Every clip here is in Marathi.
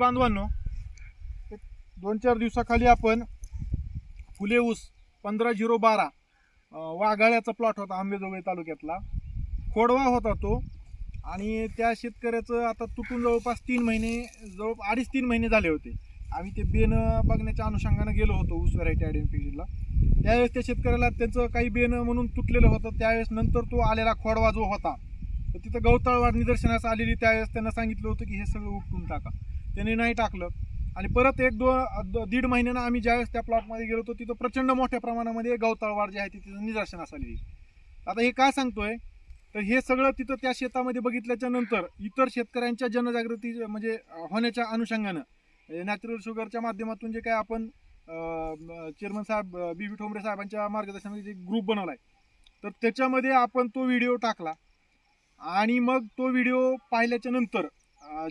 बांधवांनो एक दोन चार दिवसाखाली आपण फुले ऊस पंधरा झिरो बारा वाघाळ्याचा प्लॉट होता आंबेजोगाई तालुक्यातला. खोडवा होता तो. आणि त्या शेतकऱ्याचं आता तुटून जवळपास तीन महिने जवळ अडीच तीन महिने झाले होते. आम्ही ते बेन बघण्याच्या अनुषंगानं गेलो होतो ऊस व्हरायटी आयडेंटिफिकेशनला त्यावेळेस त्या शेतकऱ्याला त्याचं काही बेन म्हणून तुटलेलं होतं. त्यावेळेस नंतर तो आलेला खोडवा जो होता तर तिथं गवताळवाड निदर्शनास आलेली. त्यावेळेस त्यांना सांगितलं होतं की हे सगळं उपटून टाका. त्यांनी नाही टाकलं. आणि परत एक दो द- दीड महिन्यानं आम्ही ज्यावेळेस त्या प्लॉटमध्ये गेलो होतो तिथं प्रचंड मोठ्या प्रमाणामध्ये गवताळवाड जे आहे ती तिथं निदर्शनास आलेली आता हे काय सांगतोय? तर हे सगळं तिथं त्या शेतामध्ये बघितल्याच्या नंतर इतर शेतकऱ्यांच्या जनजागृती म्हणजे होण्याच्या अनुषंगानं म्हणजे नॅचरल शुगरच्या माध्यमातून जे काय आपण चेअरमन साहेब बी बी ठोंबरे साहेबांच्या मार्गदर्शनामध्ये जे ग्रुप बनवलाय तर त्याच्यामध्ये आपण तो व्हिडिओ टाकला. आणि मग तो व्हिडिओ पाहिल्याच्या नंतर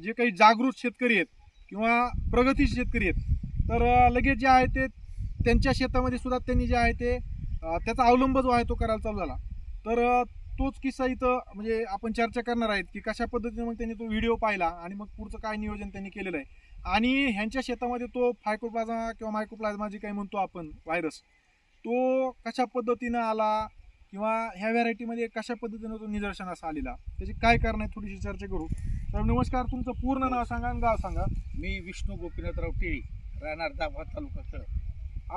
जे काही जागृत शेतकरी आहेत किंवा प्रगतीचे शेतकरी आहेत तर लगेच जे आहे ते त्यांच्या शेतामध्ये सुद्धा त्यांनी जे आहे ते त्याचा अवलंब जो आहे तो करायला चालू झाला. तर तोच किस्सा इथं म्हणजे आपण चर्चा करणार आहेत की कशा पद्धतीने मग त्यांनी तो व्हिडिओ पाहिला आणि मग पुढचं काय नियोजन त्यांनी केलेलं आहे. आणि ह्यांच्या शेतामध्ये तो फायकोप्लाझ्मा किंवा मायकोप्लाझ्मा जे काही म्हणतो आपण व्हायरस तो कशा पद्धतीनं आला किंवा ह्या व्हरायटीमध्ये कशा पद्धतीनं तो निदर्शनास आलेला? त्याची काय कारण आहे थोडीशी चर्चा करू. तर नमस्कार. तुमचं पूर्ण नाव सांगा आणि गाव सांगा. मी विष्णू गोपीनाथराव टिळी राहणार दाभा तालुका खेळ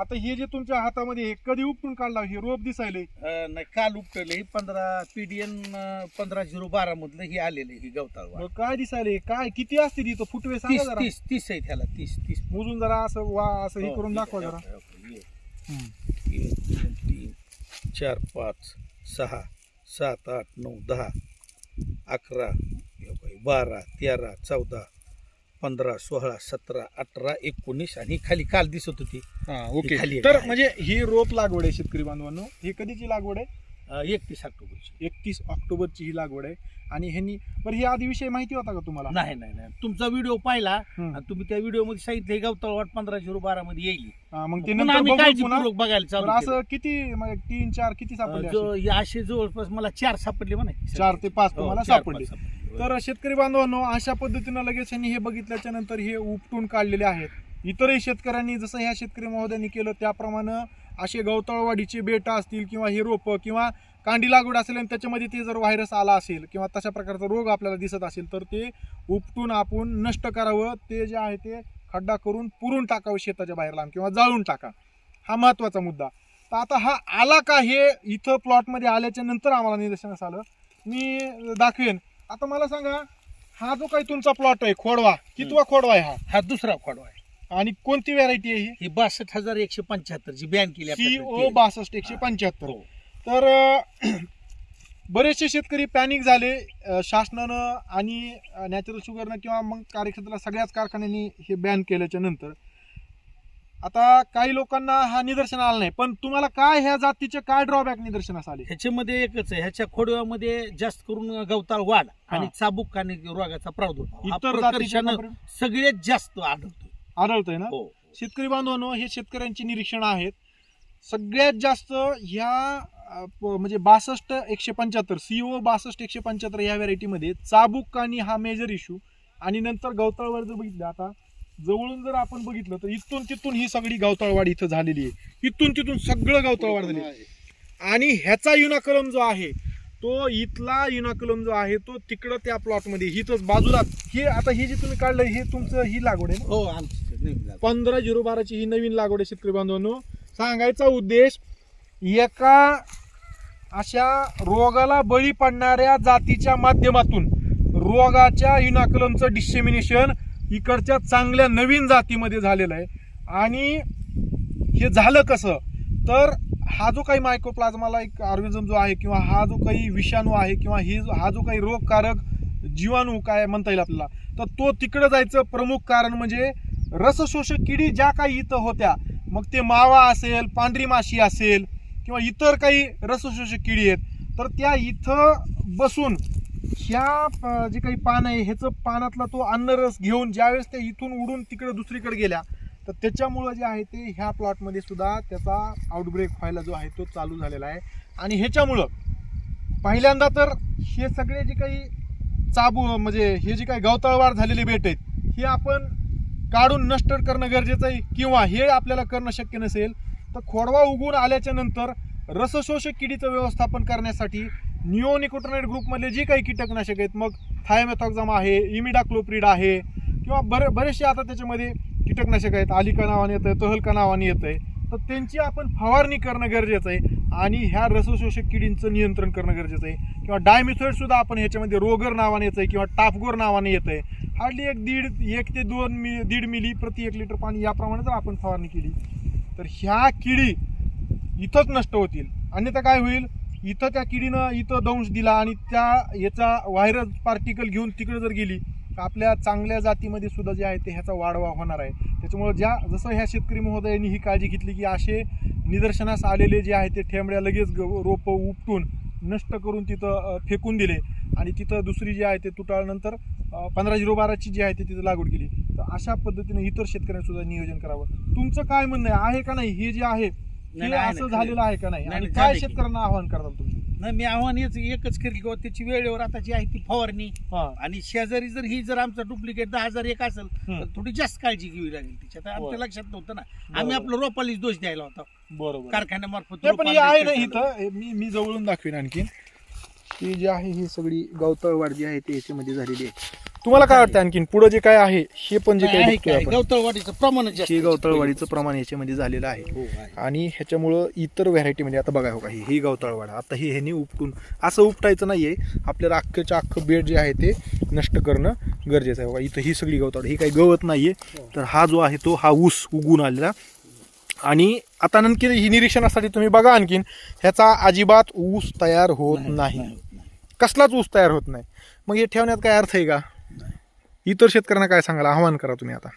आता हे जे तुमच्या हातामध्ये हे कधी उपटून काढला? हे रोप दिसायले. नाही काल उपटले. ही पंधरा पीडीएन पंधरा झिरो बारा मधलं ही आलेले ही गवताळ काय दिसायले? काय किती असते तिथं फुटवे सांगा तीस जरा. तीस तीस आहे त्याला तीस तीस. मोजून जरा असं वा असं हे हो, करून दाखवा. जरा. ओके, ओके, ये. एक, दोन, तीन चार पाच सहा सात आठ नऊ दहा अकरा बारा तेरा चौदा पंधरा सोळा सतरा अठरा एकोणीस आणि खाली काल दिसत होती हा ओके. खाली आहे. तर म्हणजे ही रोप लागवड आहे शेतकरी बांधवांनो ही कधीची लागवड आहे एकतीस ऑक्टोबरची. एकतीस ऑक्टोबरची ही लागवड आहे. आणि ह्यांनी बरं ही आधी विषय माहिती होता का तुम्हाला? नाही नाही नाही. तुमचा व्हिडिओ पाहिला हम्म. आणि तुम्ही त्या व्हिडिओमध्ये सांगितलं गवताळ वाट पंधरा झिरो बारा मध्ये येईल. हा, मग ते पुन्हा नंतर आम्ही बघू पुन्हा. काळजीपूर्वक बघायला चालू बरं, केलं. असं किती म्हणजे तीन चार किती सापडले असे? हे असे जवळपास मला चार सापडले म्हणा. चार ते पाच हो, तुम्हाला चार, सापडले. सापडले. तर शेतकरी बांधवांनो अशा पद्धतीनं लगेच यांनी हे बघितल्याच्या नंतर हे उपटून काढलेले आहेत. इतरही शेतकऱ्यांनी जसं ह्या शेतकरी महोदयांनी केलं त्याप्रमाणे असे गवताळवाडीचे बेटं असतील किंवा हे रोपं किंवा कांडी लागवड असेल आणि त्याच्यामध्ये ते जर व्हायरस आला असेल किंवा तशा प्रकारचा रोग आपल्याला दिसत असेल तर ते उपटून आपण नष्ट करावं. ते जे आहे ते खड्डा करून पुरून टाकावं शेताच्या बाहेर लांब किंवा जाळून टाका. हा महत्त्वाचा मुद्दा. तर आता हा आला का हे इथं प्लॉटमध्ये आल्याच्यानंतर आम्हाला निदर्शनास आलं. मी दाखवेन. आता मला सांगा हा जो काही तुमचा प्लॉट आहे खोडवा कितवा खोडवा आहे हा? हा दुसरा खोडवा आहे. आणि कोणती व्हरायटी आहे ही? ही बासष्ट हजार एकशे पंच्याहत्तर जी बॅन केली सी ओ आपल्याकडे. बासष्ट एकशे पंच्याहत्तर. हो. तर अं, बरेचसे शेतकरी पॅनिक झाले अं, शासनानं आणि नॅचरल शुगरनं किंवा मग कार्यक्षेत्राला सगळ्याच कारखान्यांनी हे बॅन केल्याच्यानंतर. आता काही लोकांना हा निदर्शन आला नाही पण तुम्हाला काय ह्या जातीचे काय ड्रॉबॅक निदर्शनास आले? ह्याच्यामध्ये एकच आहे ह्याच्या खोडव्यामध्ये जास्त करून गवताळ वाढ आणि चाबूक आणि रोगाचा प्रादुर्भाव. हा इतर प्रकर्षानं जातीच्या सगळ्यात जास्त आढळतो आढळतंय ना? हो. शेतकरी बांधवांनो हे शेतकऱ्यांची निरीक्षण आहेत. सगळ्यात जास्त ह्या अं, प- म्हणजे बासष्ट एकशे पंच्याहत्तर सीओ बासष्ट एकशे पंच्याहत्तर ह्या व्हरायटीमध्ये चाबूक आणि हा मेजर इश्यू आणि नंतर गवताळवाड जर बघितलं आता जवळून जर आपण बघितलं तर इथून तिथून ही सगळी गवताळवाड इथं झालेली आहे. इथून तिथून सगळं गवताळवाड झाली आहे. आणि ह्याचा युनाकलम जो आहे तो इथला युनाकलम जो आहे तो तिकडं त्या प्लॉटमध्ये हिथंच बाजूला हे आता हे जे तुम्ही काढलं हे तुमचं ही लागवड आहे ना? हो आमची. पंधरा झिरो बाराची ही नवीन लागवड आहे शेतकरी बांधवांनो. सांगायचा उद्देश एका अशा रोगाला बळी पडणाऱ्या जातीच्या माध्यमातून रोगाच्या युनाकलमचं डिसेमिनेशन इकडच्या चांगल्या नवीन जातीमध्ये झालेलं आहे. आणि हे झालं कसं? तर हा जो काही मायक्रोप्लाझ्माला एक ऑर्गॅनिझम जो आहे किंवा हा जो काही विषाणू आहे किंवा ही हा जो काही रोगकारक जीवाणू काय म्हणता येईल आपल्याला? तर तो तिकडं जायचं प्रमुख कारण म्हणजे रसशोषक किडी ज्या काही इथं होत्या मग ते मावा असेल पांढरी माशी असेल किंवा इतर काही रसशोषक किडी आहेत तर त्या इथं बसून ह्या प- जे काही पान आहे ह्याचं पानातला तो अन्नरस घेऊन ज्यावेळेस त्या इथून उडून तिकडे दुसरीकडे गेल्या तर त्याच्यामुळं जे आहे ते ह्या प्लॉटमध्ये सुद्धा त्याचा आउटब्रेक व्हायला जो आहे तो चालू झालेला आहे. आणि ह्याच्यामुळं पहिल्यांदा तर हे सगळे जे काही चाबू म्हणजे हे जे काही गवताळवाढ झालेले बेट आहेत हे आपण काढून नष्ट करणं गरजेचं आहे किंवा हे आपल्याला करणं शक्य नसेल तर खोडवा उगवून आल्याच्यानंतर रसशोषक किडीचं व्यवस्थापन करण्यासाठी निओनिकोटोनाइट ग्रुपमधले जी काही कीटकनाशक आहेत मग थायमेथॉक्झम आहे इमिडाक्लोप्रिड आहे किंवा बरे बरेचसे आता त्याच्यामध्ये कीटकनाशक आहेत आलिका नावाने येतं तहलका नावाने येतं आहे तर त्यांची आपण फवारणी करणं गरजेचं आहे आणि ह्या रसशोषक किडींचं नियंत्रण करणं गरजेचं आहे. किंवा डायमिथॉइडसुद्धा आपण ह्याच्यामध्ये रोगर नावाने येतं आहे किंवा टाफगोर नावाने येतं आहे हार्डली एक दीड एक ते दोन मि दीड मिली प्रति एक लिटर पाणी याप्रमाणे जर आपण फवारणी केली. तर ह्या किडी इथंच नष्ट होतील. अन्यथा काय होईल? इथं त्या किडीनं इथं दंश दिला आणि त्या याचा व्हायरस पार्टिकल घेऊन तिकडे जर गेली तर आपल्या चांगल्या जातीमध्ये सुद्धा जे आहे ते ह्याचा वाढवा होणार आहे. त्याच्यामुळे ज्या जसं ह्या शेतकरी महोदयांनी ही काळजी घेतली की असे निदर्शनास आलेले जे आहे ते ठेंबड्या लगेच ग- रोपं उपटून नष्ट करून तिथं फेकून दिले. आणि तिथं दुसरी जी आहे ते तुटाळनंतर पंधरा झिरो बाराची जी आहे ते तिथं लागवड केली. तर अशा पद्धतीने इतर शेतकऱ्यांनी सुद्धा नियोजन करावं. तुमचं काय म्हणणं आहे? का नाही? हे जे आहे हे असं झालेलं आहे का नाही? आणि काय. शेतकऱ्यांना आव्हान करताल तुम्ही? नाही मी आव्हान हेच एकच करेल किंवा त्याची वेळेवर आता जी आहे ती फवारणी हा आणि शेजारी जर ही जर आमचा डुप्लिकेट दहा हजार एक असेल हम्म. तर थोडी जास्त काळजी घ्यावी लागेल त्याच्यात आमच्या बरं. लक्षात नव्हतं ना बरोबर. आम्ही आपलं रोपालीच दोष द्यायला होता बरोबर कारखान्यामार्फत नाही पण हे रोपाला आहे ना. इथं हे मी मी जवळून दाखवीन आणखी ही जी आहे ही सगळी गवतळवाढ जी आहे ती याच्यामध्ये झालेली आहे तुम्हाला काय वाटतं आणखीन? पुढे जे काय आहे हे पण जे बघतोय काय? आपण. गवतळवाढीचं प्रमाण हे गवतळवाढीचं प्रमाण याच्यामध्ये झालेलं आहे. हो. आणि ह्याच्यामुळं इतर व्हरायटीमध्ये आता बघा हो का ही ही गवताळवाड आता ही ह्यानी उपटून असं उपटायचं नाहीये. आपल्याला अख्खच्या अख्खं बेड जे आहे ते नष्ट करणं गरजेचं आहे. बघा इथं ही सगळी गवताळ ही काही गवत नाहीये. तर हा जो आहे तो हा ऊस उगून आलेला. आणि आता नंतर ही निरीक्षणासाठी तुम्ही बघा आणखीन ह्याचा अजिबात ऊस तयार होत नाही. कसलाच ऊस तयार होत नाही. मग हे ठेवण्यात काय अर्थ आहे का? इतर शेतकऱ्यांना काय सांगाल? आव्हान करा तुम्ही आता.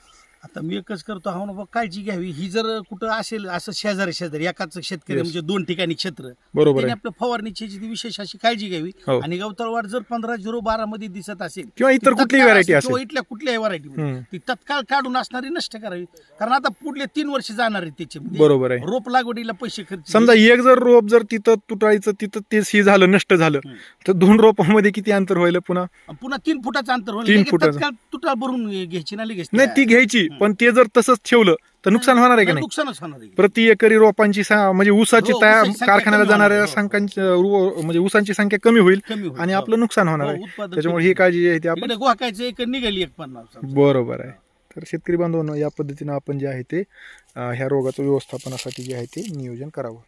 आता मी एकच करतो हा बाबा काळजी घ्यावी. ही जर कुठं असेल असं शेजारी शेजारी एकाच शेतकरी Yes. म्हणजे दोन ठिकाणी क्षेत्र बरोबर त्याने आहे. आपलं फवारणीची जी विशेष अशी काळजी घ्यावी. हो. आणि गवतळवाड जर पंधरा झिरो बारा मध्ये दिसत असेल किंवा इतर ती कुठलीही तत्काळ व्हरायटी असेल. किंवा इथल्या कुठल्याही व्हरायटी हम्म. ती तत्काळ काढून असणारी नष्ट करावी. कारण आता पुढले तीन वर्ष जाणार आहेत त्याचे म्हणजे बरोबर आहे. रोप लागवडीला पैसे खर्च समजा एक जर रोप जर तिथं तुटायचं तिथं तेच हे झालं नष्ट झालं हम्म. तर दोन रोपांमध्ये किती अंतर व्हायला पुन्हा? पुन्हा तीन फुटाचं अंतर होईल. तीन लगेच फुटाचं. तत्काळ तुटाळ भरून घ्यायची ना लगेच नाही ती घ्यायची. पण ते जर तसंच ठेवलं तर नुकसान होणार आहे का नाही? नुकसानच होणार आहे. प्रति एकरी रोपांची सा- म्हणजे ऊसाची हो, तयार ऊसाची संख्या कारखान्याला कमी होणार जाणाऱ्या आहे, हो. संख्यांची रो- म्हणजे ऊसांची संख्या कमी होईल कमी होईल आणि हो. आपलं नुकसान होणार हो, आहे. उत्पादन त्याच्यामुळे कमी ही काळजी जी आहे ती आपण. इकडे गोहाकायचं एक निघाली एक पन्नास बरोबर आहे. तर शेतकरी बांधवांनो या पद्धतीनं आपण जे आहे ते अं, ह्या रोगाचं व्यवस्थापनासाठी जे आहे ते नियोजन करावं.